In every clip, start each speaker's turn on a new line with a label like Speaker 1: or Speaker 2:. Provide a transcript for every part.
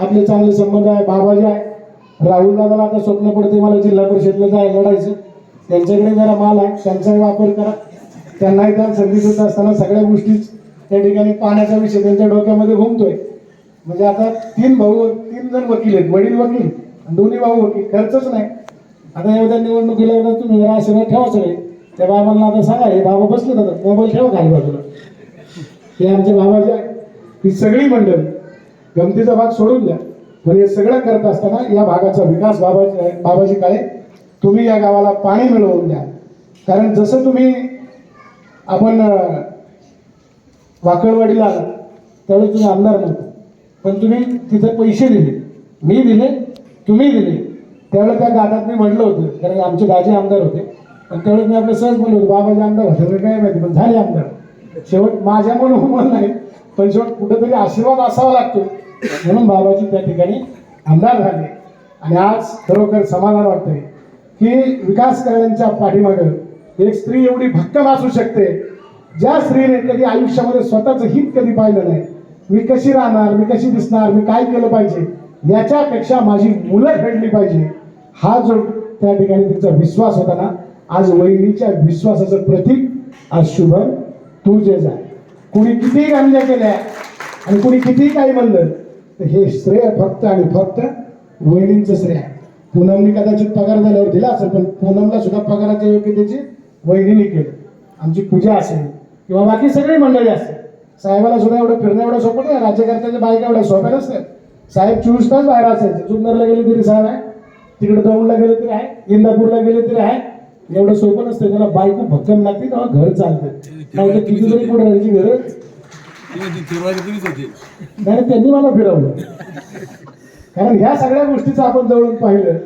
Speaker 1: आपले चांगले संबंध आहे बाबाजी आहे. राहुल दादाला आता स्वप्न पडते मला जिल्हा परिषदला जाय लढायचं. त्यांच्याकडे जरा माल आहे त्यांचाही वापर करा. त्यांनाही त्या संधी देत असताना सगळ्या गोष्टीच त्या ठिकाणी पाण्याचा विषय त्यांच्या डोक्यामध्ये घुमतोय. म्हणजे आता तीन भाऊ तीन जण वकील आहेत वडील वकील आणि दोन्ही भाऊ वकील खर्चच नाही. आता एवढ्या निवडणुकीला एकदा तुम्ही जरा आशीर्वाद ठेवा सगळे. त्या बाबांना आता सांगा हे बाबा बसले आता मोबाईल ठेवा खाली बाजूला. हे आमचे बाबाजी आहे ही सगळी मंडळी. गमतीचा भाग सोडून द्या. पण हे सगळं करत असताना या भागाचा विकास बाबाजी बाबाजी काय तुम्ही या गावाला पाणी मिळवून द्या. कारण जसं तुम्ही आपण वाकळवाडीला आला त्यावेळेस तुम्ही आमदार नव्हता. पण तुम्ही तिथे पैसे दिले. मी दिले तुम्ही दिले. त्यावेळेस त्या गाठात मी म्हटलं होतं कारण आमचे गाजे आमदार होते. पण त्यावेळेस मी आपलं सहज म्हणलं होतं बाबाचे आमदार होते. काय माहिती पण झाले आमदार. शेवट माझ्या म्हणून नाही पण शेवट कुठेतरी आशीर्वाद असावा लागतो. म्हणून बाबाजी त्या ठिकाणी आमदार झाले. आणि आज खरोखर समाधान वाटतंय की विकास करण्याच्या पाठीमागं एक स्त्री एवढी भक्कम असू शकते. ज्या स्त्रीने कधी आयुष्यामध्ये स्वतःचं हित कधी पाहिलं नाही मी कशी राहणार मी कशी दिसणार मी काय केलं पाहिजे याच्यापेक्षा माझी मुलं घडली पाहिजे. हा जो त्या ठिकाणी तिचा विश्वास होता ना आज वहिनीच्या विश्वासाचं प्रतीक आज शुभम तू जे कुणी कितीही गांजा केल्या आणि कुणी कितीही काही म्हणलं तर हे श्रेय फक्त आणि फक्त वहिनींचं श्रेय आहे. पूनमनी कदाचित पगार झाल्यावर दिला असेल पण पूनमला सुद्धा पगाराच्या योग्यतेची वहिनीने केलं. आमची पूजा असेल किंवा बाकी सगळी मंडळी असेल. साहेबाला सुद्धा एवढं फिरणं एवढं सोपं नाही. राज्यकर्त्याच्या बायका एवढ्या सोप्या नसतात. साहेब चोवीस तास बाहेर असायचे जुन्नरला गेले तरी साहेब आहे. तिकडे दौंडला गेले तरी आहे. इंदापूरला गेले तरी आहे. एवढं सोपं नसतं. त्याला बायको भक्कम लागते तेव्हा घर चालतं. नाही तर किती तरी पुढे राहायची गरज. नाही त्यांनी मला फिरवलं. कारण ह्या सगळ्या गोष्टीचं आपण जवळून पाहिलं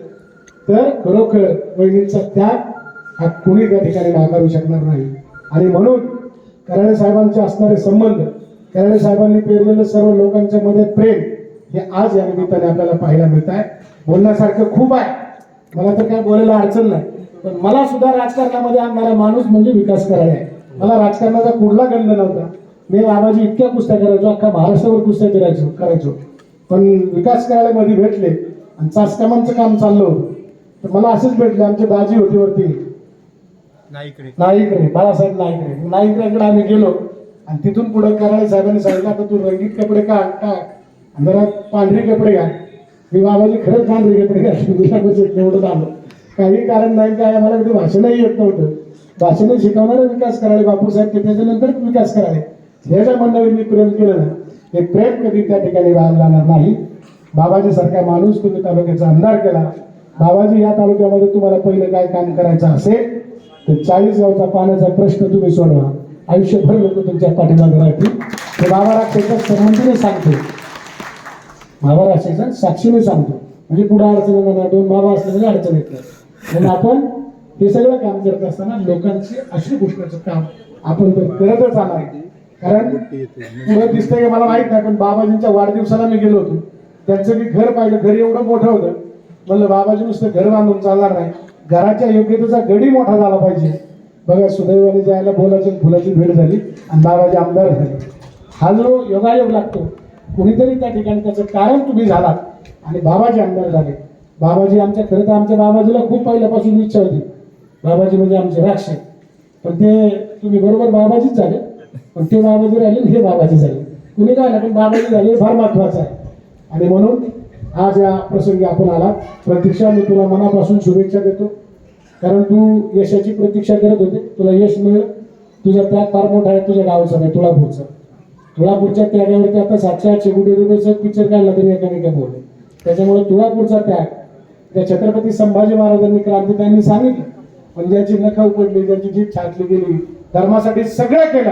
Speaker 1: तर खरोखर बहिणींचा त्याग हा कुणी त्या ठिकाणी नाकारू शकणार नाही. आणि म्हणून कराडे साहेबांचे असणारे संबंध कराडे साहेबांनी पेरलेलं सर्व लोकांच्या मध्ये प्रेम हे आज या निमित्ताने आपल्याला पाहायला मिळत आहे. बोलण्यासारखं खूप आहे. मला तर काय बोलायला अडचण नाही. पण मला सुद्धा राजकारणामध्ये आणणारा माणूस म्हणजे विकास करायला आहे. मला राजकारणाचा कुठला गंध नव्हता. मी बाबाजी इतक्या कुस्त्या करायचो अख्खा महाराष्ट्रावर कुस्त्या करायचो करायचो. पण विकास करायला मध्ये भेटले आणि चासकामांचं काम चाललं होतं. तर मला असेच भेटले आमचे दाजी होते वरती.
Speaker 2: नाईकडे.
Speaker 1: नाईकडे बाळासाहेब नाईकडे. नाईकड्याकडे आम्ही गेलो आणि तिथून पुढे कराळे साहेबांनी सांगितलं आता तू रंगीत कपडे का का आणि जरा पांढरे कपडे घाल. मी बाबाजी खरंच पांढरे कपडे घातले एवढं आलो. काही कारण नाही काय आम्हाला कधी भाषणही येत नव्हतं. भाषण शिकवणारे विकास करायला बापू साहेब ते त्याच्यानंतर विकास करायला ह्याच्या मंडळींनी प्रेम केलं ना हे प्रेम कधी त्या ठिकाणी वाया जाणार नाही. बाबाजी सारखा माणूस तुम्ही तालुक्याचा आमदार केला. बाबाजी या तालुक्यामध्ये तुम्हाला पहिलं काय काम करायचं असेल तर चाळीस गावचा पाण्याचा प्रश्न तुम्ही सोडवा. आयुष्यभर लोक तुमच्या पाठीमागे राहतील. ते बाबा राक्षेच्या संबंधीने सांगतो. बाबा राक्षेच्या साक्षीने सांगतो. म्हणजे पुढे अडचण येणार नाही. दोन बाबा असल्याने अडचण येत नाही. म्हणून आपण हे सगळं काम करत असताना लोकांची अशी गोष्टीचं काम आपण तर करतच आला आहे कारण पुढे दिसतंय की मला माहीत नाही पण बाबाजींच्या वाढदिवसाला मी गेलो होतो. त्यांचं मी घर पाहिलं घर एवढं मोठं होतं. म्हणलं बाबाजी नुसतं घर बांधून चालणार नाही. घराच्या योग्यतेचा गडी मोठा झाला पाहिजे. बघा सुदैवाने जायला बोलाची फुलाची भेट झाली आणि बाबाजी आमदार झाले. हा जो योगायोग लागतो. कुणीतरी त्या ठिकाणी त्याचं कारण तुम्ही झालात आणि बाबाजी आमदार झाले. बाबाजी आमच्या खरं तर आमच्या बाबाजीला खूप पहिल्यापासून इच्छा होती. बाबाजी म्हणजे आमचे राक्ष. पण ते तुम्ही बरोबर बाबाजीच झाले. पण ते बाबाजी राहिले हे बाबाजी झाले. कुणी काय ना पण बाबाजी झाले फार महत्वाचं आहे. आणि म्हणून आज या प्रसंगी आपण आला प्रतीक्षा मी तुला मनापासून शुभेच्छा देतो. कारण तू यशाची प्रतीक्षा करत होते. तुला यश मिळेल. तुझा त्याग फार मोठा आहे तुझ्या गावचा नाही तुळापूरचा. तुळापूरच्या त्यागावरती आता सातशे आठशे कोटी रुपयाचा पिक्चर काढला तरी एकाने काय बोलले. त्याच्यामुळे तुळापूरचा त्याग. त्या छत्रपती संभाजी महाराजांनी क्रांती त्यांनी सांगितलं. पण ज्याची नखा उपडली ज्याची जीभ छाटली गेली धर्मासाठी सगळं केलं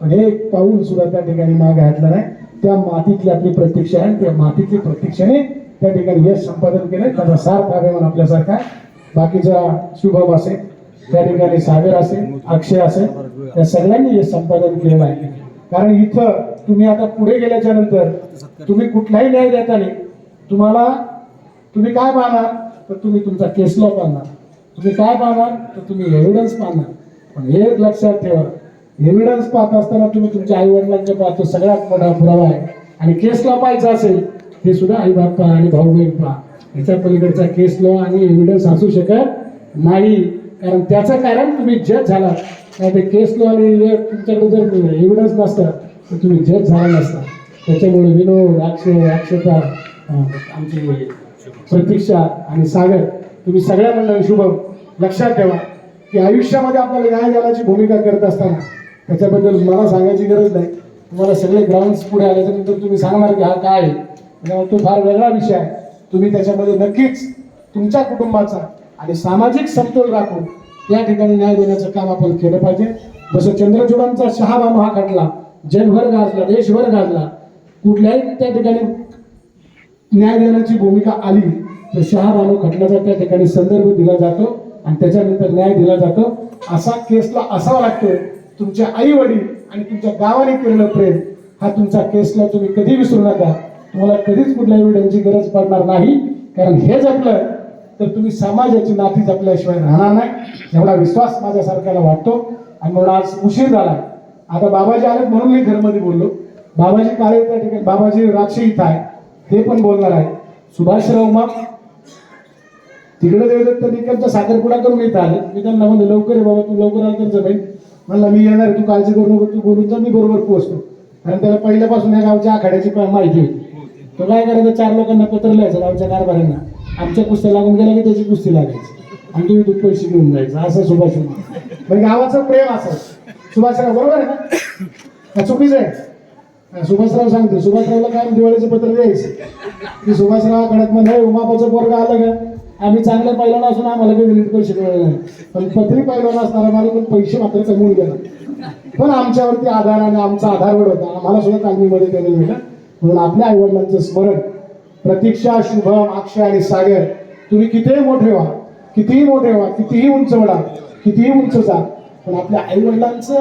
Speaker 1: पण हे एक पाऊल सुद्धा त्या ठिकाणी मागे घातलं नाही त्या मातीतली आपली प्रतीक्षा आहे त्या मातीतली प्रतीक्षेने त्या ठिकाणी यश संपादन केलं त्याचा सार्थ अभिमान आपल्यासारखा. बाकीचा शुभम असेल त्या ठिकाणी सागर असेल अक्षय असेल त्या सगळ्यांनी यश संपादन केलेलं आहे. कारण इथं तुम्ही आता पुढे गेल्याच्यानंतर तुम्ही कुठलाही न्याय देताना तुम्हाला तुम्ही काय पाहणार? तर तुम्ही तुमचा केस लॉ पाहणार. तुम्ही काय पाहणार? तर तुम्ही एव्हिडन्स पाहणार. पण एक लक्षात ठेवा. एव्हिडन्स पाहत असताना तुम्ही तुमच्या आई वडिलांचे पाहतो सगळ्यात मोठा पुरावा आहे. आणि केस लॉ पाहायचा असेल हे सुद्धा आई बाप्पा आणि भाऊ बहीण पहा. याच्या पलीकडचा केस लॉ आणि एव्हिडन्स असू शकत नाही. कारण त्याचं कारण तुम्ही जज झाला नाही ते केस लॉ आणि तुमच्याकडे जर एव्हिडन्स नसतं तर तुम्ही जज झाला नसता. त्याच्यामुळे विनोद अक्षय अक्षता आमची प्रतीक्षा आणि सागर तुम्ही सगळ्या मंडळी शुभम लक्षात ठेवा की आयुष्यामध्ये आपल्याला न्याय भूमिका करत असताना त्याच्याबद्दल मला सांगायची गरज नाही. तुम्हाला सगळे ग्राउंड्स पुढे आल्याच्यानंतर तुम्ही सांगणार की हा काय आहे. त्यामुळे तो फार वेगळा विषय आहे. तुम्ही त्याच्यामध्ये नक्कीच तुमच्या कुटुंबाचा आणि सामाजिक समतोल राखून या ठिकाणी न्याय देण्याचं काम आपण केलं पाहिजे. जसं चंद्रचूडांचा शहाबा हा खटला जगभर गाजला देशभर गाजला कुठल्याही त्या ठिकाणी न्याय देण्याची भूमिका आली तर शहाबानू खटल्याचा त्या ठिकाणी संदर्भ दिला जातो आणि त्याच्यानंतर न्याय दिला जातो. असा केसला असावा लागतो. तुमचे आई वडील आणि तुमच्या गावाने केलेलं प्रेम हा तुमचा केसला तुम्ही कधी विसरू नका. तुम्हाला कधीच कुठल्या एव्हिडन्सची गरज पडणार नाही. कारण हे जपलं तर तुम्ही समाजाची नाती जपल्याशिवाय राहणार नाही. एवढा विश्वास माझ्या सरकारला वाटतो. आणि म्हणून आज उशीर झाला. आता बाबाजी आले म्हणून मी घरमध्ये बोललो. बाबाजी काळे त्या ठिकाणी बाबाजी राक्षे इथं आहे. ते पण बोलणार आहे सुभाषराव मग तिकडे देवदत्त निकमचा साखरपुडा करून इथं आले. मी त्यांना म्हणलं लवकर आहे बाबा तू लवकर आला तर जमेल म्हणलं मी येणार तू काळजी करू नको तू बोलून जा मी बरोबर पोहोचतो. कारण त्याला पहिल्यापासून या गावच्या आखाड्याची माहिती होती. तो काय करायचा चार लोकांना पत्र लिहायचं गावच्या कारभाऱ्यांना. आमच्या कुस्त्या लागून गेला की त्याची कुस्ती लागायची. आणि तुम्ही तू पैसे घेऊन जायचं असं सुभाष म्हणजे गावाचं प्रेम असं. सुभाषराव बरोबर आहे ना? का चुकीचं आहे. सुभाषराव सांगतो सुभाषरावला काय दिवाळीचं पत्र द्यायचं? की सुभाषराव कडक म्हणजे उमापाचं पोरगा आलं का? आम्ही चांगले पैलवान असून आम्हाला काही मिनिट पैसे मिळाले नाही. पण पत्री पैलवान असणारा मला पण पैसे मात्र कमवून गेला पण आमच्यावरती आधार आणि आमचा आधारवड होता आम्हाला सुद्धा तालमीमध्ये केलेलं मिळेल म्हणून आपल्या आईवडिलांचं स्मरण प्रतीक्षा शुभम अक्षय आणि सागर तुम्ही कितीही मोठे व्हा कितीही मोठे व्हा कितीही उंच वडा कितीही उंच जा पण आपल्या आईवडिलांचं